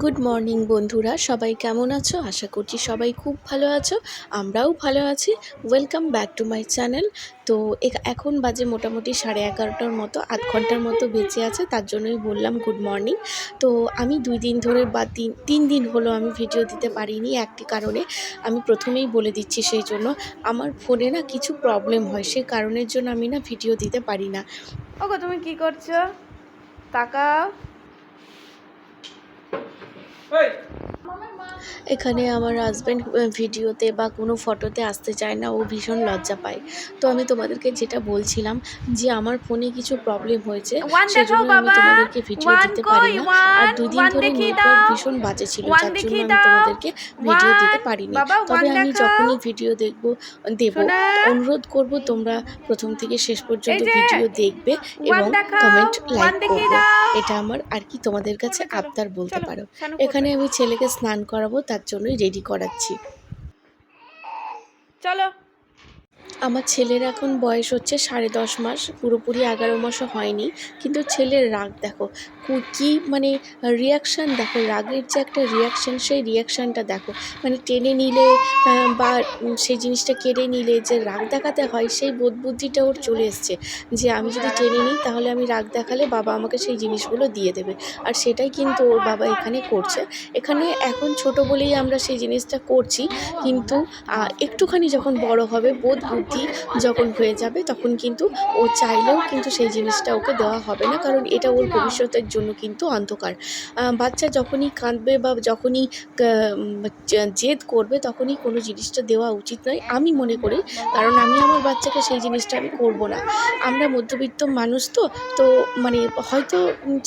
Good morning বন্ধুরা। সবাই কেমন আছো? আশা করছি সবাই খুব ভালো আছো। আমরাও ভালো আছি। Welcome back to my channel তো এখন বাজে মোটামুটি সাড়ে এগারোটার মতো, আধ ঘণ্টার মতো বেঁচে আছে, তার জন্যই বললাম গুড মর্নিং তো আমি দুই দিন ধরে বা তিন তিন দিন হলো আমি ভিডিও দিতে পারিনি একটি কারণে। আমি প্রথমেই বলে দিচ্ছি সেই জন্য, আমার ফোনে না কিছু প্রবলেম হয় সেই কারণের জন্য আমি না ভিডিও দিতে পারি না। ওগো, তুমি কি করছ? তাকাও। এই এখানে আমার হাজব্যান্ড ভিডিওতে বা কোনো ফটোতে আসতে চায় না ও ভীষণ লজ্জা পায়। তো আমি তোমাদেরকে যেটা বলছিলাম যে আমার ফোনে কিছু প্রবলেম হয়েছে One সেই জন্য দেখাও আমি তোমাদেরকে ভিডিও দিতে পারি না। আর দুদিন ধরে নেটওয়ার্ক ভীষণ বাজে ছিল যার জন্য আমি তোমাদেরকে ভিডিও দিতে পারিনি। তবে আমি যখনই ভিডিও দেখব দেব অনুরোধ করব তোমরা প্রথম থেকে শেষ পর্যন্ত ভিডিও দেখবে এবং কমেন্ট লাইক করবে। এটা আমার আর কি তোমাদের কাছে আবদার বলতে পারো। এখানে আমি ছেলেকে স্নান করাবো তার জন্যই রেডি করাচ্ছি। চলো। আমার ছেলের এখন বয়স হচ্ছে সাড়ে দশ মাস, পুরোপুরি এগারো মাসও হয়নি। কিন্তু ছেলের রাগ দেখো, কু- মানে রিয়াকশান দেখো, রাগের যে একটা রিয়াকশান সেই রিয়াকশানটা দেখো। মানে টেনে নিলে বা সেই জিনিসটা কেড়ে নিলে যে রাগ দেখাতে হয়, সেই বোধ বুদ্ধিটা ওর চলে এসছে। যে আমি যদি টেনে নিই, তাহলে আমি রাগ দেখালে বাবা আমাকে সেই জিনিসগুলো দিয়ে দেবে। আর সেটাই কিন্তু ওর বাবা এখানে করছে। এখানে এখন ছোট বলেই আমরা সেই জিনিসটা করছি। কিন্তু একটুখানি যখন বড় হবে, বোধ বুদ্ধি যখন হয়ে যাবে তখন কিন্তু ও চাইলেও কিন্তু সেই জিনিসটা ওকে দেওয়া হবে না কারণ এটা ওর ভবিষ্যতের জন্য কিন্তু অন্ধকার। বাচ্চা যখনই কাঁদবে বা যখনই জেদ করবে তখনই কোনো জিনিসটা দেওয়া উচিত নয়। আমি মনে করি কারণ আমি আমার বাচ্চাকে সেই জিনিসটা আমি করব না। আমরা মধ্যবিত্ত মানুষ তো তো মানে হয়তো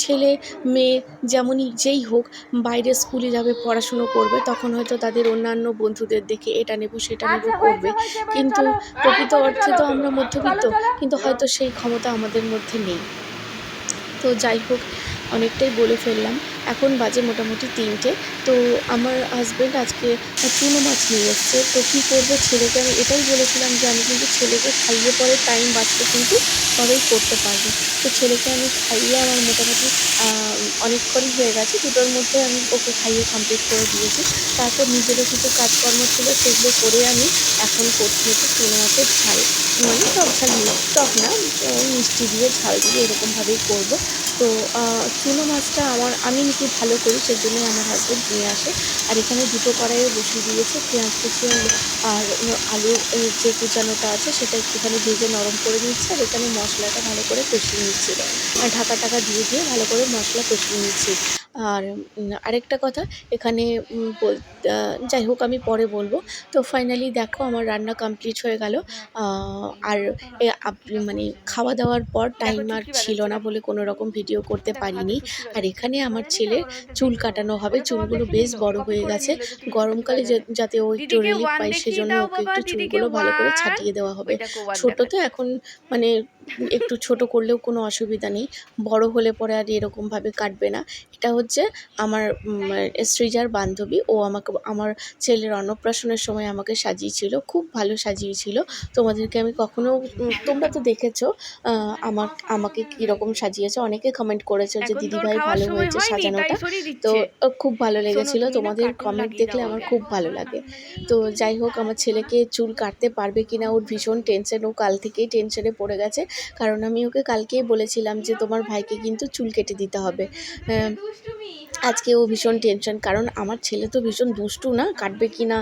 ছেলে মেয়ে যেমনই যেই হোক বাইরে স্কুলে যাবে পড়াশুনো করবে তখন হয়তো তাদের অন্যান্য বন্ধুদের দেখে এটা নেব সেটা নেব করবে। কিন্তু প্রকৃত অর্থে তো আমরা মধ্যবিত্ত, কিন্তু হয়তো সেই ক্ষমতা আমাদের মধ্যে নেই। তো যাই হোক, অনেকটাই বলে ফেললাম। এখন বাজে মোটামুটি তিনটে। তো আমার হাজব্যান্ড আজকে চুনো মাছ নিয়ে এসছে। তো কী করব ছেলেকে আমি এটাই বলেছিলাম যে আমি কিন্তু ছেলেকে খাইয়ে পরে টাইম বাঁচতে কিন্তু তবেই করতে পারব। তো ছেলেকে আমি খাইয়ে আমার মোটামুটি অনেকক্ষণই হয়ে গেছে। দুটোর মধ্যে আমি ওকে খাইয়ে কমপ্লিট করে দিয়েছি। তারপর নিজেরও কিছু কাজকর্ম ছিল, সেগুলো করে আমি এখন করছি হচ্ছে চুনো মাছের ঝাল। মানে টক ঝাল টক না, মিষ্টি দিয়ে ঝাল দিয়ে এরকমভাবেই করব। তো চুনো মাছটা আমার, আমি নাকি ভালো করি সেই জন্যই আমার হাজব্যান্ড নিয়ে আসে। আর এখানে দুটো কড়াইয়ে বসিয়ে দিয়েছে, পেঁয়াজ কুচি আর আলু যে কুচানোটা আছে সেটা একটুখানি ভেজে নরম করে নিচ্ছে আর এখানে মশলাটা ভালো করে কষিয়ে নিচ্ছি। আর ঢাকা টাকা দিয়ে দিয়ে ভালো করে মশলা কষিয়ে নিচ্ছি। আর আরেকটা কথা এখানে বল- যাই হোক আমি পরে বলব। তো ফাইনালি দেখো আমার রান্না কমপ্লিট হয়ে গেল। আর মানে খাওয়া দাওয়ার পর টাইম আর ছিল না বলে কোনো রকম ভিডিও করতে পারিনি। আর এখানে আমার ছেলের চুল কাটানো হবে। চুলগুলো বেশ বড় হয়ে গেছে। গরমকালে যাতে ও একটু রিলিফ পায় সেজন্য ওকে একটু চুলগুলো ভালো করে ছাটিয়ে দেওয়া হবে। ছোট তো এখন মানে একটু ছোট করলেও কোনো অসুবিধা নেই। বড় হলে পরে আর এরকমভাবে কাটবে না। এটা হচ্ছে আমার উম, সৃজার বান্ধবী ও আমাকে আমার ছেলের অন্নপ্রাশনের সময় আমাকে সাজিয়েছিল খুব ভালো সাজিয়েছিল। তোমাদেরকে আমি কখনো তোমরা তো দেখেছ আমার আমাকে কীরকম সাজিয়েছে। অনেকে কমেন্ট করেছ যে দিদিভাই ভালো হয়েছে সাজানোটা। তো খুব ভালো লেগেছিল। তোমাদের কমেন্ট দেখলে আমার খুব ভালো লাগে। তো যাই হোক আমার ছেলেকে চুল কাটতে পারবে কিনা ওর ভীষণ টেনশন ও কাল থেকেই টেনশনে পড়ে গেছে। কারণ আমি ওকে কালকেই বলেছিলাম যে তোমার ভাইকে কিন্তু চুল কেটে দিতে হবে। আহ, আজকে ও ভীষণ টেনশন কারণ আমার ছেলে তো ভীষণ দুষ্টু না, কাটবে কি না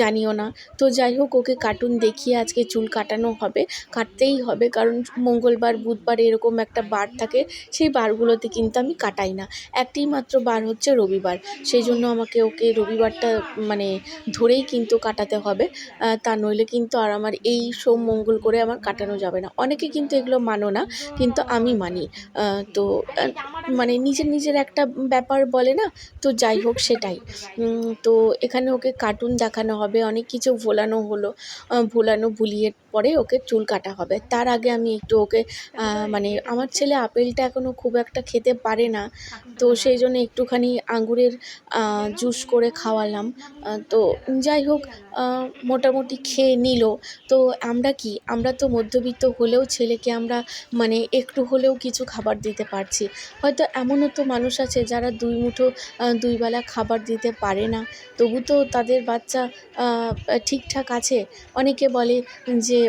জানিও না। তো যাই হোক, ওকে কার্টুন দেখিয়ে আজকে চুল কাটানো হবে, কাটতেই হবে, কারণ মঙ্গলবার, বুধবার এরকম একটা বার থাকে, সেই বারগুলোতে কিন্তু আমি কাটাই না। একটি মাত্র বার হচ্ছে রবিবার, সেই জন্য আমাকে ওকে রবিবারটা মানে ধরেই কিন্তু কাটাতে হবে তা নইলে কিন্তু আর আমার এই সোম মঙ্গল করে আমার কাটানো যাবে না। অনেকে কিন্তু এগুলো মানো না, কিন্তু আমি মানি তো মানে নিজের নিজের একটা ব্যাপার বলে না? তো যাই হোক সেটাই। তো এখানে ওকে কার্টুন দেখানো হবে, অনেক কিছু ভোলানো হলো ভোলানো, ভুলিয়ে তারপরে ওকে চুল কাটা হবে। তার আগে আমি একটু ওকে মানে আমার ছেলে আপেলটা এখনও খুব একটা খেতে পারে না। তো সেই জন্য একটুখানি আঙুরের জুস করে খাওয়ালাম। তো যাই হোক মোটামুটি খেয়ে নিল। তো আমরা কি আমরা তো মধ্যবিত্ত হলেও ছেলেকে আমরা মানে একটু হলেও কিছু খাবার দিতে পারছি। হয়তো এমনও তো মানুষ আছে যারা দুই মুঠো আহ, দুই বেলা খাবার দিতে পারে না। তবু তো তাদের বাচ্চা ঠিকঠাক আছে। অনেকে বলে যে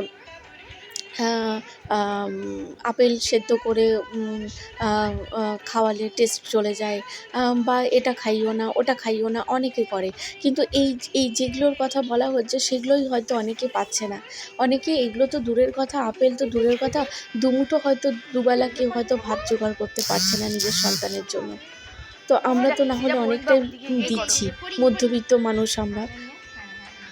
আপেল সেদ্ধ করে খাওয়ালে টেস্ট চলে যায়। বা এটা খাইও না ওটা খাইও না অনেকে করে। কিন্তু এই এই যেগুলোর কথা বলা হচ্ছে সেগুলোই হয়তো অনেকে পাচ্ছে না। অনেকে এগুলো তো দূরের কথা আপেল তো দূরের কথা দুমুঠো হয়তো দুবেলা কেউ হয়তো ভাত জোগাড় করতে পারছে না নিজের সন্তানের জন্য। তো আমরা তো না হলে অনেকটাই দিচ্ছি মধ্যবিত্ত মানুষ আমরা।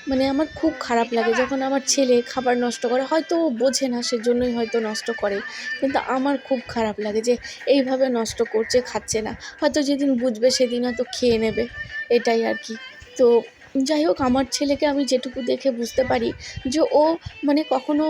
মানে আমার খুব খারাপ লাগে যখন আমার ছেলে খাবার নষ্ট করে। হয়তো ও বোঝে না, সেজন্যই হয়তো নষ্ট করে। কিন্তু আমার খুব খারাপ লাগে যে এইভাবে নষ্ট করছে, খাচ্ছে না। হয়তো যেদিন বুঝবে সেদিন হয়তো খেয়ে নেবে। এটাই আর কি। তো যাই হোক, আমার ছেলেকে আমি যেটুকু দেখে বুঝতে পারি যে ও মানে কখনো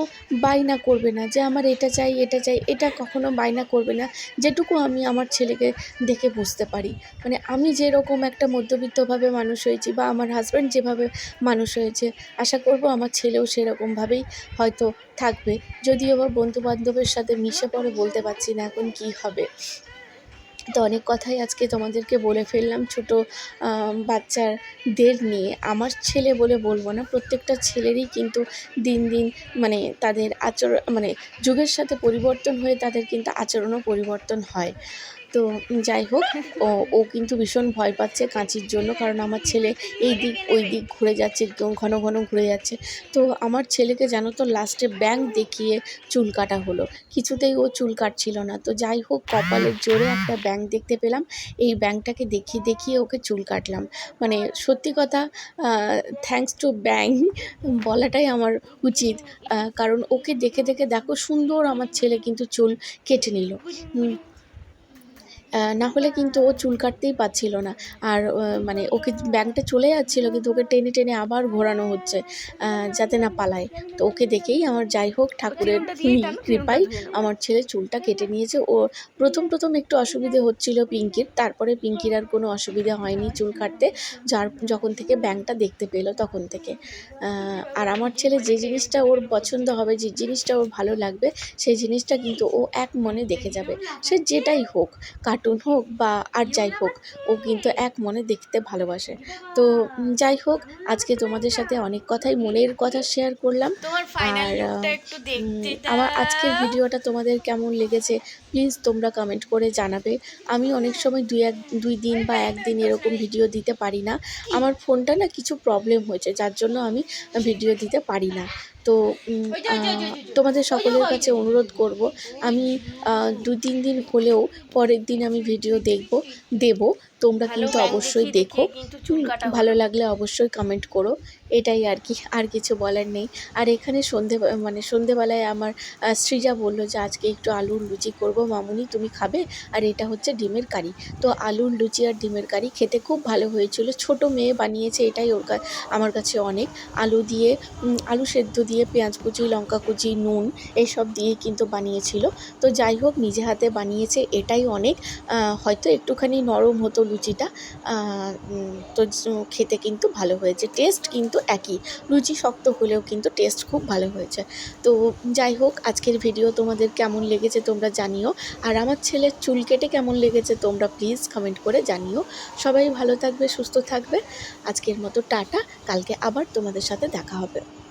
বায়না করবে না, যে আমার এটা চাই এটা চাই, এটা কখনো বায়না করবে না, যেটুকু আমি আমার ছেলেকে দেখে বুঝতে পারি। মানে আমি যেরকম একটা মধ্যবিত্তভাবে মানুষ হয়েছি বা আমার হাজব্যান্ড যেভাবে মানুষ হয়েছে, আশা করব আমার ছেলেও সেরকমভাবেই হয়তো থাকবে। যদিও আবার বন্ধু বান্ধবের সাথে মিশে পড়ে বলতে পারছি না এখন কী হবে। তো অনেক কথাই আজকে তোমাদেরকে বলে ফেললাম ছোটো বাচ্চাদের নিয়ে। আমার ছেলে বলে বলব না, প্রত্যেকটা ছেলেরই কিন্তু দিন দিন মানে তাদের আচরণ মানে যুগের সাথে পরিবর্তন হয়ে তাদের কিন্তু আচরণও পরিবর্তন হয়। তো যাই হোক, ও ও কিন্তু ভীষণ ভয় পাচ্ছে কাঁচির জন্য, কারণ আমার ছেলে এই দিক, ওই দিক ঘুরে যাচ্ছে ঘন ঘন ঘুরে যাচ্ছে। তো আমার ছেলেকে জানো তো লাস্টে ব্যাংক দেখিয়ে চুল কাটা হলো। কিছুতেই ও চুল কাটছিল না। তো যাই হোক কপালের জোরে একটা ব্যাংক দেখতে পেলাম। এই ব্যাংকটাকে দেখিয়ে দেখিয়ে ওকে চুল কাটলাম। মানে সত্যি কথা থ্যাঙ্কস টু ব্যাংক বলাটাই আমার উচিত। কারণ ওকে দেখে দেখে দেখো সুন্দর আমার ছেলে কিন্তু চুল কেটে নিল। না হলে কিন্তু ও চুল কাটতেই পারছিল না। আর মানে ওকে ব্যাংকটা চলে যাচ্ছিল কিন্তু ওকে টেনে টেনে আবার ঘোরানো হচ্ছে যাতে না পালায়। তো ওকে দেখেই আমার যাই হোক ঠাকুরের কৃপায়। আমার ছেলে চুলটা কেটে নিয়েছে। ও প্রথম প্রথম একটু অসুবিধে হচ্ছিল পিঙ্কির। তারপরে পিঙ্কির আর কোনো অসুবিধা হয়নি চুল কাটতে যার যখন থেকে ব্যাংকটা দেখতে পেল তখন থেকে। আর আমার ছেলে যে জিনিসটা ওর পছন্দ হবে যে জিনিসটা ওর ভালো লাগবে সেই জিনিসটা কিন্তু ও এক মনে দেখে যাবে। সে যেটাই হোক কার্টুন হোক বা আর যাই হোক ও কিন্তু এক মনে দেখতে ভালোবাসে। তো যাই হোক আজকে তোমাদের সাথে অনেক কথাই মনের কথা শেয়ার করলাম। আর, আমার আজকের ভিডিওটা তোমাদের কেমন লেগেছে প্লিজ তোমরা কমেন্ট করে জানাবে। আমি অনেক সময় দুই এক দুই দিন বা একদিন এরকম ভিডিও দিতে পারি না। আমার ফোনটা না কিছু প্রবলেম হয়েছে যার জন্য আমি ভিডিও দিতে পারি না। তো তোমাদের সকলের কাছে অনুরোধ করব আমি দু তিন দিন হলেও পরের দিন আমি ভিডিও দেখব দেব। তোমরা কিন্তু অবশ্যই দেখো ভালো লাগলে অবশ্যই কমেন্ট করো। এটাই আর কি, আর কিছু বলার নেই। আর এখানে সন্ধে মানে সন্ধেবেলায় আমার সৃজা বলল যে, আজকে একটু আলুর লুচি করব, মামুনি তুমি খাবে? আর এটা হচ্ছে ডিমের কারি। তো আলুর লুচি আর ডিমের কারি খেতে খুব ভালো হয়েছিল। ছোট মেয়ে বানিয়েছে, এটাই ওর আমার কাছে অনেক। আলু দিয়ে আলু সেদ্ধ দিয়ে পেঁয়াজ কুচি, লঙ্কা কুচি, নুন, এইসব দিয়ে কিন্তু বানিয়েছিল। তো যাই হোক, নিজে হাতে বানিয়েছে, এটাই অনেক। হয়তো একটুখানি নরম হতো লুচিটা। তো খেতে কিন্তু ভালো হয়েছে। টেস্ট কিন্তু একই। লুচি শক্ত হলেও কিন্তু টেস্ট খুব ভালো হয়েছে। তো যাই হোক, আজকের ভিডিও তোমাদের কেমন লেগেছে তোমরা জানিও। আর আমার ছেলের চুল কেটে কেমন লেগেছে তোমরা প্লিজ কমেন্ট করে জানিও। সবাই ভালো থাকবে, সুস্থ থাকবে। আজকের মতো টাটা। কালকে আবার তোমাদের সাথে দেখা হবে।